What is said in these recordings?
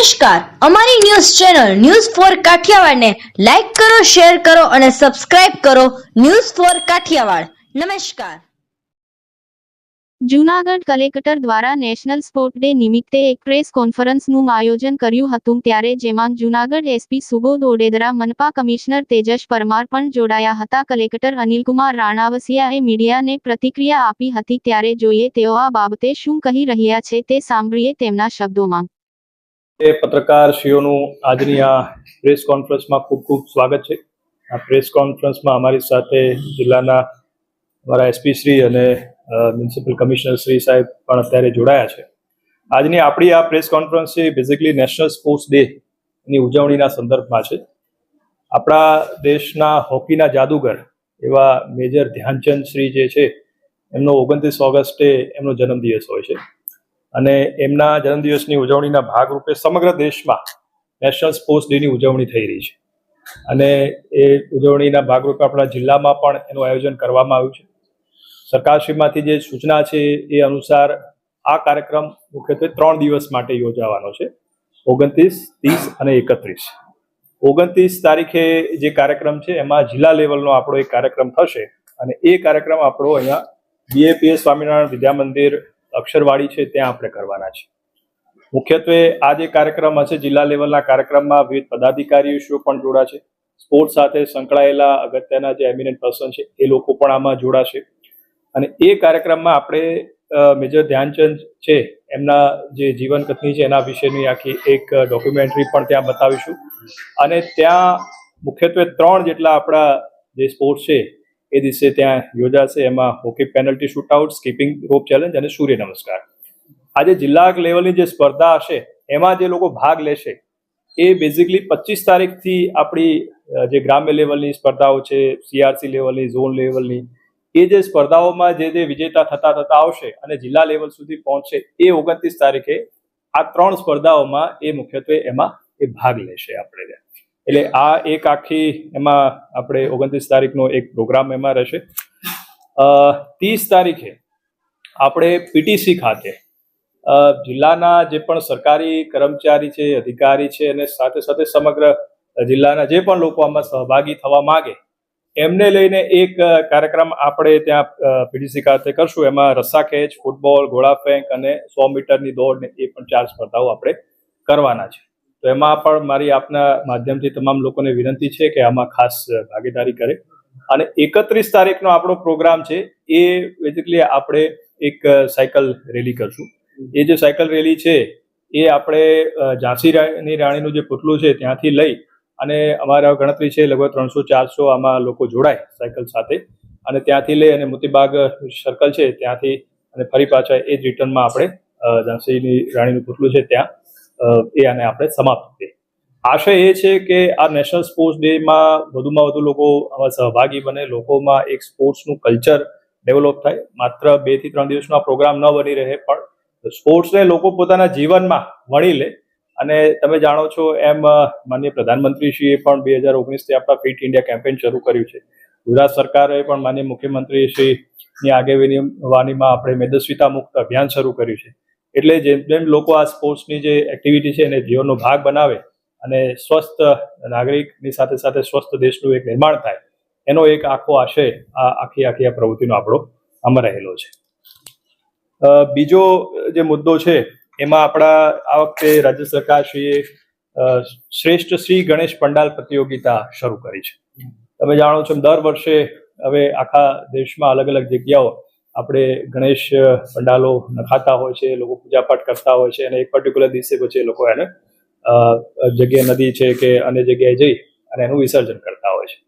નમસ્કાર. અમારી news channel news for કાઠિયાવાડને લાઈક કરો, શેર કરો અને સબસ્ક્રાઇબ કરો ન્યૂઝ ફોર કાઠિયાવાડ. નમસ્કાર. જૂનાગઢ કલેક્ટર દ્વારા નેશનલ સ્પોર્ટ ડે નિમિત્તે એક પ્રેસ કોન્ફરન્સનું આયોજન કર્યું હતું ત્યારે જેમાં જૂનાગઢ એસપી સુબોધ ઓડેદરા, મનપા કમિશનર તેજસ પરમાર પણ જોડાયા હતા. કલેક્ટર અનિલકુમાર રાણાવસિયાએ મીડિયાને પ્રતિક્રિયા આપી હતી ત્યારે જોઈએ તેઓ આ બાબતે શું કહી રહ્યા છે તે સાંભળીએ તેમના શબ્દોમાં. એ પત્રકારશ્રીઓનું આજની આ પ્રેસ કોન્ફરન્સમાં ખૂબ ખૂબ સ્વાગત છે. આ પ્રેસ કોન્ફરન્સમાં અમારી સાથે જિલ્લાના અમારા એસપી શ્રી અને મ્યુનિસિપલ કમિશનર શ્રી સાહેબ પણ અત્યારે જોડાયા છે. આજની આપણી આ પ્રેસ કોન્ફરન્સ છે બેઝિકલી નેશનલ સ્પોર્ટ્સ ડે ની ઉજવણીના સંદર્ભમાં છે. આપણા દેશના હોકીના જાદુગર એવા મેજર ધ્યાનચંદ શ્રી જે છે, એમનો ઓગણત્રીસ ઓગસ્ટે એમનો જન્મદિવસ હોય છે. અને એમના જન્મદિવસની ઉજવણીના ભાગરૂપે સમગ્ર દેશમાં નેશનલ સ્પોર્ટ્સ ડેની ઉજવણી થઈ રહી છે. અને એ ઉજવણીના ભાગરૂપે આપણા જિલ્લામાં પણ એનું આયોજન કરવામાં આવ્યું છે. સરકારશ્રીમાંથી જે સૂચના છે એ અનુસાર આ કાર્યક્રમ મુખ્યત્વે ત્રણ દિવસ માટે યોજાવાનો છે. ઓગણત્રીસ, ત્રીસ અને એકત્રીસ. ઓગણત્રીસ તારીખે જે કાર્યક્રમ છે એમાં જિલ્લા લેવલનો આપણો એક કાર્યક્રમ થશે અને એ કાર્યક્રમ આપણો અહીંયા બીએપીએસ સ્વામિનારાયણ વિદ્યા મંદિર અક્ષરવાડી છે, ત્યાં આપણે કરવાના છે મુખ્યત્વે આ જે કાર્યક્રમ હશે, જિલ્લા લેવલના કાર્યક્રમમાં વિવિધ પદાધિકારીઓ પણ જોડાશે સ્પોર્ટ્સ સાથે સંકળાયેલા અગત્યના જે એમિનેન્ટ પર્સન છે, એ લોકો પણ આમાં જોડાશે અને એ કાર્યક્રમમાં આપણે મેજર ધ્યાનચંદ છે, એમના જે જીવન કથની છે, એના વિશેની આખી એક ડોક્યુમેન્ટરી પણ ત્યાં બતાવીશું. અને ત્યાં મુખ્યત્વે ત્રણ જેટલા આપણા જે સ્પોર્ટ્સ છે એ દિવસે ત્યાં યોજાશે એમાં hockey penalty shootout skipping rope challenge અને સૂર્ય નમસ્કાર આજે જિલ્લા લેવલની જે સ્પર્ધા હશે, એમાં જે લોકો ભાગ લેશે, એ બેઝિકલી પચીસ તારીખથી આપણી જે ગ્રામ્ય લેવલની સ્પર્ધાઓ છે સીઆરસી લેવલની ઝોન લેવલની એ જે સ્પર્ધાઓમાં જે જે વિજેતા થતા થતા આવશે અને જિલ્લા લેવલ સુધી પહોંચશે, એ ઓગણત્રીસ તારીખે આ ત્રણ સ્પર્ધાઓમાં એ મુખ્યત્વે એમાં એ ભાગ લેશે આપણે. એટલે આ એક આખી એમાં આપણે ઓગણત્રીસ તારીખનો એક પ્રોગ્રામ એમાં રહેશે. ત્રીસ તારીખે આપણે પીટીસી ખાતે જિલ્લાના જે પણ સરકારી કર્મચારી છે, અધિકારી છે અને સાથે સાથે સમગ્ર જિલ્લાના જે પણ લોકો આમાં સહભાગી થવા માગે, એમને લઈને એક કાર્યક્રમ આપણે ત્યાં પીડીસી ખાતે કરશું. એમાં રસ્સા ખેંચ ફૂટબોલ ઘોડા ફેંક અને સો મીટરની દોડ ને એ પણ ચાર સ્પર્ધાઓ આપણે કરવાના છે. તો એમાં પણ મારી આપના માધ્યમથી તમામ લોકોને વિનંતી છે કે આમાં ખાસ ભાગીદારી કરે. અને એકત્રીસ તારીખનો આપણો પ્રોગ્રામ છે, એ બેઝિકલી આપણે એક સાયકલ રેલી કરશું. એ જે સાયકલ રેલી છે, એ આપણે ઝાંસીની રાણીનું જે પુતળું છે ત્યાંથી લઈ અને અમારા ગણતરી છે લગભગ ત્રણસો, ચારસો આમાં લોકો જોડાય સાયકલ સાથે. અને ત્યાંથી લઈ અને મોતીબાગ સર્કલ છે ત્યાંથી અને ફરી પાછા એ જ રિટર્નમાં આપણે ઝાંસીની રાણીનું પુતળું છે ત્યાં. એ આને આપણે સમાપ્ત કરીએ. આશય એ છે કે આ નેશનલ સ્પોર્ટ્સ ડેમાં વધુમાં વધુ લોકો આમાં સહભાગી બને, લોકોમાં એક સ્પોર્ટ્સનું કલ્ચર ડેવલપ થાય. માત્ર બેથી ત્રણ દિવસનો પ્રોગ્રામ ન બની રહે, પણ સ્પોર્ટ્સને લોકો પોતાના જીવનમાં વણી લે. અને તમે જાણો છો, એમ માનનીય પ્રધાનમંત્રીશ્રીએ પણ બે હજાર ઓગણીસથી આપણા ફિટ ઇન્ડિયા કેમ્પેન શરૂ કર્યું છે. ગુજરાત સરકારે પણ માનનીય મુખ્યમંત્રી શ્રીની આગેવાનીમાં આપણે મેદસ્વીતા મુક્ત અભિયાન શરૂ કર્યું છે. એટલે જેમ જેમ લોકો આ સ્પોર્ટ્સની જે એક્ટિવિટી છે એને જીવનનો ભાગ બનાવે અને સ્વસ્થ નાગરિકની સાથે સાથે સ્વસ્થ દેશનું એક નિર્માણ થાય, એનો એક આખો આશય આ આખી આખી આ પ્રવૃત્તિનો આપણો આમાં રહેલો છે. બીજો જે મુદ્દો છે, એમાં આપણા આ વખતે રાજ્ય સરકારશ્રીએ શ્રેષ્ઠ શ્રી ગણેશ પંડાલ પ્રતિયોગિતા શરૂ કરી છે. તમે જાણો છો દર વર્ષે હવે આખા દેશમાં અલગ અલગ જગ્યાઓ આપણે ગણેશ પંડાલો નખાતા હોય છે, લોકો પૂજાપાઠ કરતા હોય છે અને એક પર્ટિક્યુલર દિવસે પછી એ લોકો એને જગ્યાએ નદી છે કે અન્ય જગ્યાએ જઈ અને એનું વિસર્જન કરતા હોય છે.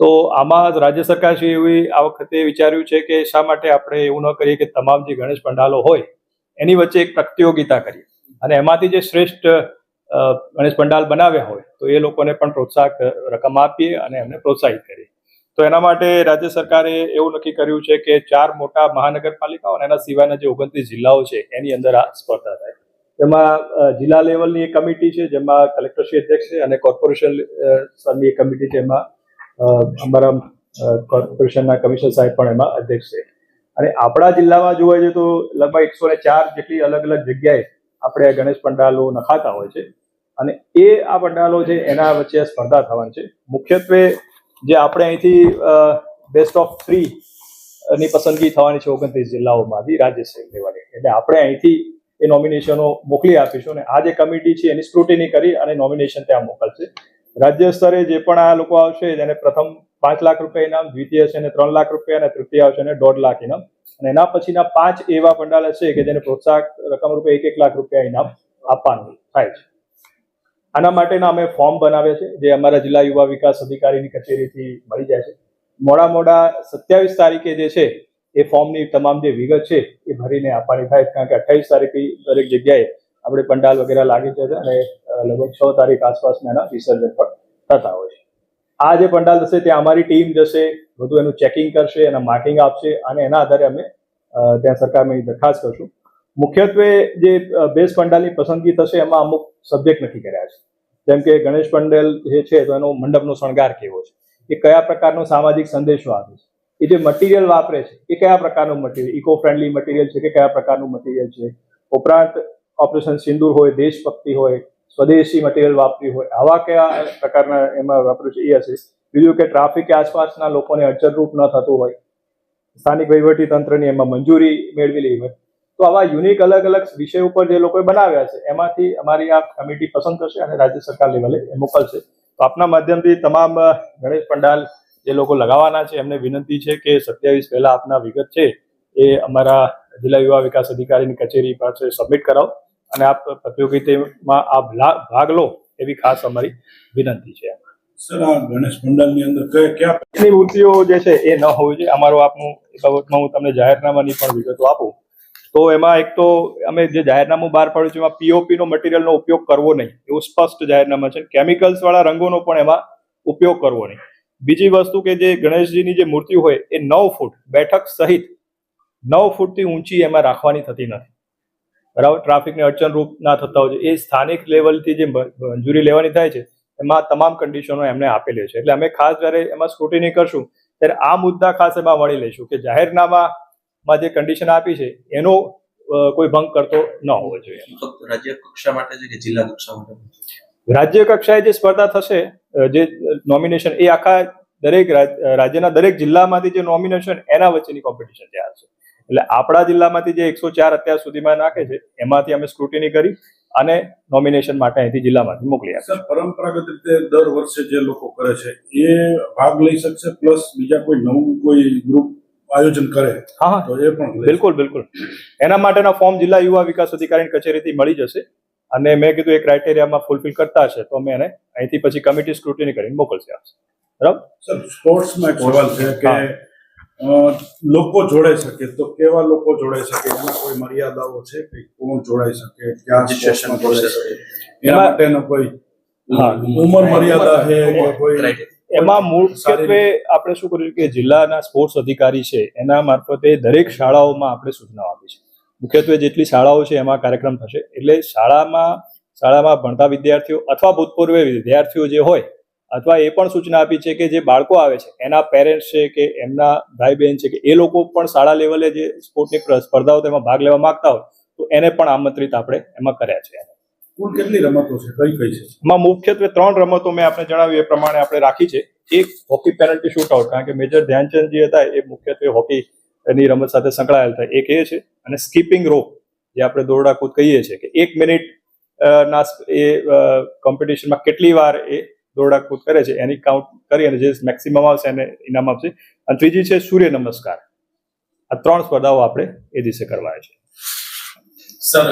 તો આમાં રાજ્ય સરકાર શ્રી એવી આ વખતે વિચાર્યું છે કે શા માટે આપણે એવું ન કરીએ કે તમામ જે ગણેશ પંડાલો હોય, એની વચ્ચે એક પ્રતિયોગિતા કરીએ. અને એમાંથી જે શ્રેષ્ઠ ગણેશ પંડાલ બનાવ્યા હોય, તો એ લોકોને પણ પ્રોત્સાહક રકમ આપીએ અને એમને પ્રોત્સાહિત કરીએ. તો એના માટે રાજ્ય સરકારે એવું નક્કી કર્યું છે કે ચાર મોટા મહાનગરપાલિકાઓ અને એના સિવાયના જે ઓગણત્રીસ જિલ્લાઓ છે, એની અંદર આ સ્પર્ધા થાય. તેમાં જિલ્લા લેવલની એક કમિટી છે, જેમાં કલેક્ટરશ્રી અધ્યક્ષ છે અને કોર્પોરેશન સ્તરની એક કમિટી છે એમાં અમારા કોર્પોરેશનના કમિશનર સાહેબ પણ એમાં અધ્યક્ષ છે. અને આપણા જિલ્લામાં જોવા જઈએ તો લગભગ એકસો ને ચાર જેટલી અલગ અલગ જગ્યાએ આપણે ગણેશ પંડાલો નખાતા હોય છે. અને એ આ પંડાલો છે, એના વચ્ચે સ્પર્ધા થવાની છે. મુખ્યત્વે જે આપણે અહીંથી બેસ્ટ ઓફ થ્રી ની પસંદગી થવાની છે ઓગણત્રીસ જિલ્લાઓમાંથી રાજ્ય લેવાની. એટલે આપણે અહીંથી એ નોમિનેશનો મોકલી આપીશું અને આ જે કમિટી છે એની સ્ક્રુટિની કરી અને નોમિનેશન ત્યાં મોકલશે. રાજ્ય સ્તરે જે પણ આ લોકો આવશે એને પ્રથમ પાંચ લાખ રૂપિયા ઇનામ, દ્વિતીય છે અને ત્રણ લાખ રૂપિયા અને તૃતીય આવશે અને દોઢ લાખ ઇનામ. અને એના પછીના પાંચ એવા પંડાલ હશે કે જેને પ્રોત્સાહક રકમ રૂપે એક એક લાખ રૂપિયા ઇનામ આપવાનું થાય છે. આના માટેના અમે ફોર્મ બનાવ્યા છે, જે અમારા જિલ્લા યુવા વિકાસ અધિકારીની કચેરીથી મળી જાય છે. મોડા મોડા સત્યાવીસ તારીખે જે છે, એ ફોર્મની તમામ જે વિગત છે, એ ભરીને આપવાની થાય, કારણ કે અઠ્યાવીસ તારીખે દરેક જગ્યાએ આપણે પંડાલ વગેરે લાગી જશે અને લગભગ છ તારીખ આસપાસના એના વિસર્જન પણ થતા હોય છે. આ જે પંડાલ થશે, ત્યાં અમારી ટીમ જશે, બધું એનું ચેકિંગ કરશે, એના માર્કિંગ આપશે, અને એના આધારે અમે ત્યાં સરકારમાં દરખાસ્ત કરશું. મુખ્યત્વે જે બેઝ પંડાલની પસંદગી થશે એમાં અમુક સબ્જેક્ટ નક્કી કર્યા છે. જેમ કે ગણેશ પંડેલ જે છે, તો એનો મંડપનો શણગાર કેવો છે? એ કયા પ્રકારનો સામાજિક સંદેશો આપે છે? એ જે મટીરિયલ વાપરે છે, એ કયા પ્રકારનું મટીરિયલ ઇકો ફ્રેન્ડલી મટીરિયલ છે કે કયા પ્રકારનું મટીરિયલ છે? ઉપરાંત ઓપરેશન સિંદૂર હોય, દેશભક્તિ હોય, સ્વદેશી મટીરિયલ વાપર્યું હોય, આવા કયા પ્રકારના એમાં વાપર્યું છે? એ હશે. બીજું કે ટ્રાફિક આસપાસના લોકોને અડચણરૂપ ન થતું હોય. સ્થાનિક વહીવટી તંત્રની એમાં મંજૂરી મેળવેલી હોય. તો આવા યુનિક અલગ અલગ વિષય ઉપર જે લોકોએ બનાવ્યા છે એમાંથી અમારી આ કમિટી પસંદ કરશે અને રાજ્ય સરકાર લેવલે એ મોકલશે. તો આપના માધ્યમથી તમામ ગણેશ પંડાલ જે લોકો લગાવવાના છે એમને વિનંતી છે કે સત્યાવીસ પહેલા આપના વિગત છે એ અમારા જિલ્લા યુવા વિકાસ અધિકારીની કચેરી પાસે સબમિટ કરાવો અને આપ પ્રતિયોગિતામાં આ ભાગ લો એવી ખાસ અમારી વિનંતી છે. સર આ ગણેશ પંડાલની અંદર કયા કયા મૂર્તિઓ જે છે એ ન હોવી જોઈએ. અમારો આપનું એ બાબતમાં હું તમને જાહેરનામાની પણ વિગતો આપું. તો એમાં એક તો અમે જે જાહેરનામું બહાર પાડ્યું છે, એમાં પીઓપીનો મટીરિયલનો ઉપયોગ કરવો નહીં. એવું સ્પષ્ટ જાહેરનામા છે. કેમિકલ્સવાળા રંગોનો પણ એમાં ઉપયોગ કરવો નહીં. બીજી વસ્તુ કે જે ગણેશજીની જે મૂર્તિ હોય, એ નવ ફૂટ બેઠક સહિત નવ ફૂટથી ઊંચી એમાં રાખવાની થતી નથી. બરાબર? ટ્રાફિકને અડચણરૂપ ના થતા હોય એ સ્થાનિક લેવલથી જે મંજૂરી લેવાની થાય છે, એમાં તમામ કન્ડિશનો એમને આપેલી છે. એટલે અમે ખાસ જ્યારે એમાં સ્ક્રુટિની કરશું, ત્યારે આ મુદ્દા ખાસ એમાં વળી લઈશું કે જાહેરનામામાં જે કન્ડિશન આપી છે એનો કોઈ ભંગ કરતો ન હોવો જોઈએ. રાજ્ય કક્ષા માટે છે કે જિલ્લા કક્ષા માટે? રાજ્ય કક્ષાએ જે સ્પર્ધા થશે જે નોમિનેશન એ આખા દરેક રાજ્યના દરેક જિલ્લામાંથી જે નોમિનેશન એના વચ્ચેની કોમ્પિટિશન તૈયાર છે. એટલે આપણા જિલ્લામાંથી જે એકસો ચાર અત્યાર સુધીમાં નાખે છે એમાંથી અમે સ્ક્રુટિની કરી અને નોમિનેશન માટે અહીંથી જિલ્લામાંથી મોકલી આપીએ સર પરંપરાગત રીતે દર વર્ષે જે લોકો કરે છે એ ભાગ લઈ શકશે પ્લસ બીજા કોઈ નવું કોઈ ગ્રુપ આયોજન કરે હા તો એ પણ બિલકુલ બિલકુલ. એના માટેના ફોર્મ જિલ્લા યુવા વિકાસ અધિકારીની કચેરીથી મળી જશે. અને મેં કીધું એ ક્રાઇટેરિયામાં ફૂલફિલ કરતા હશે તો અમે એને અહીંથી પછી કમિટી સ્ક્રુટિની કરીને મોકલશે આપશે બરાબર? સર સ્પોર્ટ્સમાં એક સવાલ છે કે લોકો જોડાઈ શકે તો કેવા લોકો જોડાઈ શકે? એના કોઈ મર્યાદાઓ છે કે કોણ જોડાઈ શકે? ક્યાં રજીસ્ટ્રેશન જોડાઈ શકે? એના માટેનો કોઈ ઉમર મર્યાદા છે કોઈ. એમાં મુખ્યત્વે આપણે શું કર્યું કે જિલ્લાના સ્પોર્ટ્સ અધિકારી છે એના મારફતે દરેક શાળાઓમાં આપણે સૂચનાઓ આપી છે. મુખ્યત્વે જેટલી શાળાઓ છે એમાં કાર્યક્રમ થશે. એટલે શાળામાં શાળામાં ભણતા વિદ્યાર્થીઓ અથવા ભૂતપૂર્વ વિદ્યાર્થીઓ જે હોય અથવા એ પણ સૂચના આપી છે કે જે બાળકો આવે છે એના પેરેન્ટ્સ છે કે એમના ભાઈ બહેન છે કે એ લોકો પણ શાળા લેવલે જે સ્પોર્ટની સ્પર્ધાઓ તેમાં ભાગ લેવા માંગતા હોય તો એને પણ આમંત્રિત આપણે એમાં કર્યા છે. કુલ કેટલી રમતો છે? કઈ કઈ છે? એમાં મુખ્યત્વે ત્રણ રમતો મેં આપણે જણાવ્યું એ પ્રમાણે આપણે રાખી છે. એક હોકી પેનલ્ટી શૂટઆઉટ કારણ કે મેજર ધ્યાનચંદજી હતા એ મુખ્યત્વે હોકી એની રમત સાથે સંકળાયેલ હતા. એક એ છે અને સ્કીપિંગ રોપ જે આપણે દોરડા કૂદ કહીએ છીએ કે એક મિનિટ ના એ કોમ્પિટિશનમાં કેટલી વાર એ દોરડા કૂદ કરે છે એની કાઉન્ટ કરી અને જે મેક્સિમમ આવશે એને ઇનામ આપશે. અને ત્રીજી છે સૂર્ય નમસ્કાર. આ ત્રણ સ્પર્ધાઓ આપણે એ દિવસે કરવા છે. સર